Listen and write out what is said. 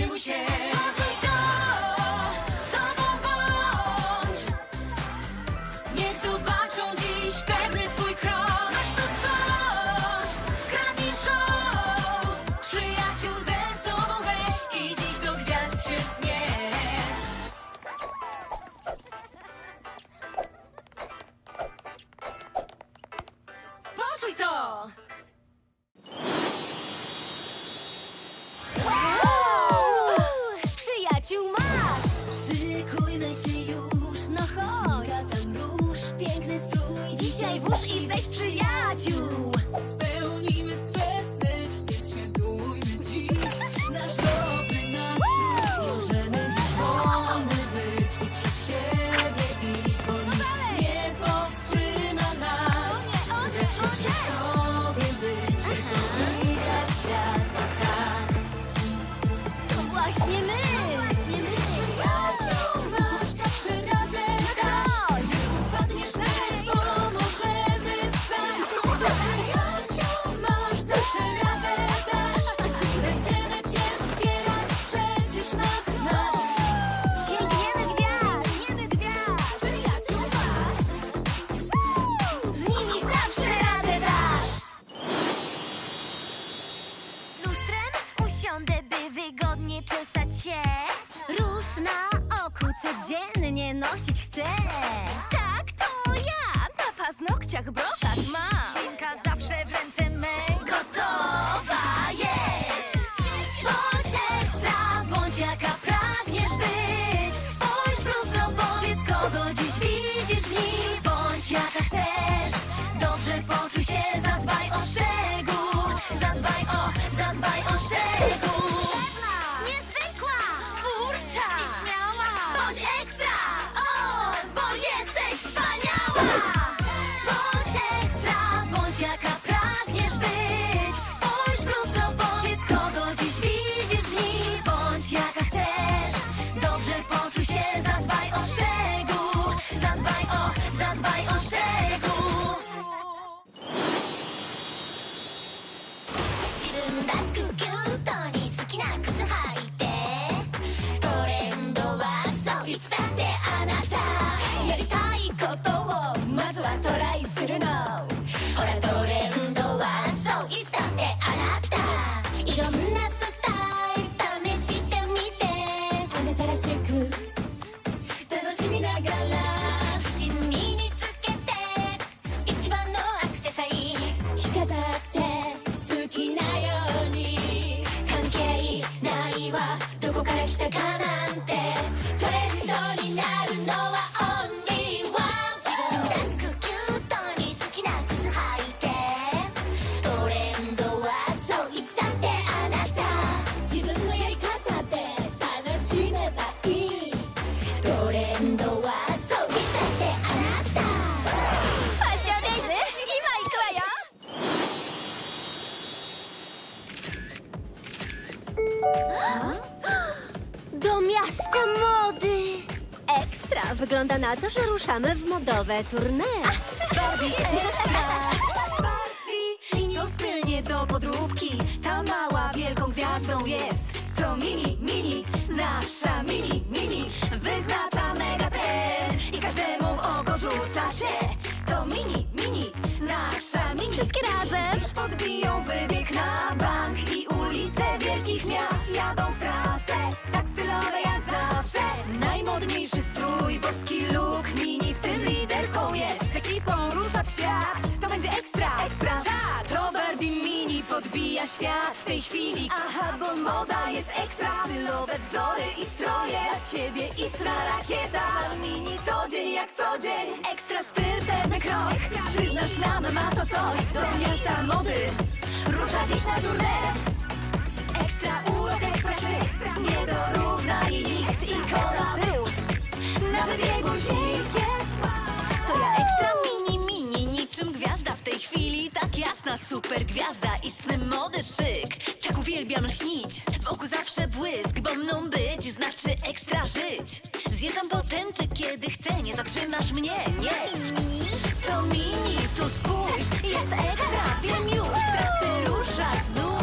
Zmienił to, sobą bądź. Niech zobaczą dziś pewny twój krok. Masz tu coś z Przyjaciół ze sobą weź I dziś do gwiazd się wznieś. Poczuj to! Szykujmy się już, no chodź. Katam róż, piękny strój. Dzisiaj włóż i weź przyjaciół. Spełnijmy swe sny, więc świętujmy dziś. Nasz dobry nastrój Możemy dziś wolny być i przed siebie iść Bo nic nie powstrzyma nas. Zawsze przy sobie codziennie nosić chcę. Tak, to ja! Na paznokciach brokat mam. Świnka zawsze w ręce mej. Gotowa jest! Bądź ekstra, bądź jaka pragniesz być. Spójrz w lustro, powiedz kogo dziś widzisz w nim. Bądź jaka chcesz, dobrze poczuj się Zadbaj o szczegół, zadbaj o, zadbaj o したから Wygląda na to, że ruszamy w modowe tournée. Barbie ekstra Barbie to styl nie do podróbki. Ta mała wielką gwiazdą jest. To mini, mini, nasza mini, mini. Wyznacza mega trend I każdemu w oko rzuca się. To mini, mini, nasza mini. Wszystkie razem. Dziś podbiją wybieg na świat w tej chwili. Aha, bo moda jest ekstra. Stylowe wzory i stroje Dla ciebie istra rakieta. Mini to dzień jak co dzień. Ekstra styl, pewny krok. Przyznasz nam, ma to coś. Do miasta mody Rusza dziś na turnę Ekstra urok, ekstra szyk. Nie dorówna i nikt. Ikona był Na wybiegu sikiem super gwiazda Istny mody szyk. Tak uwielbiam śnić W oku zawsze błysk Bo mną być znaczy ekstra żyć. Zjeżdżam po tęczy kiedy chcę Nie zatrzymasz mnie, nie. To mini, tu spójrz Jest ekstra, wiem już trasy rusza znów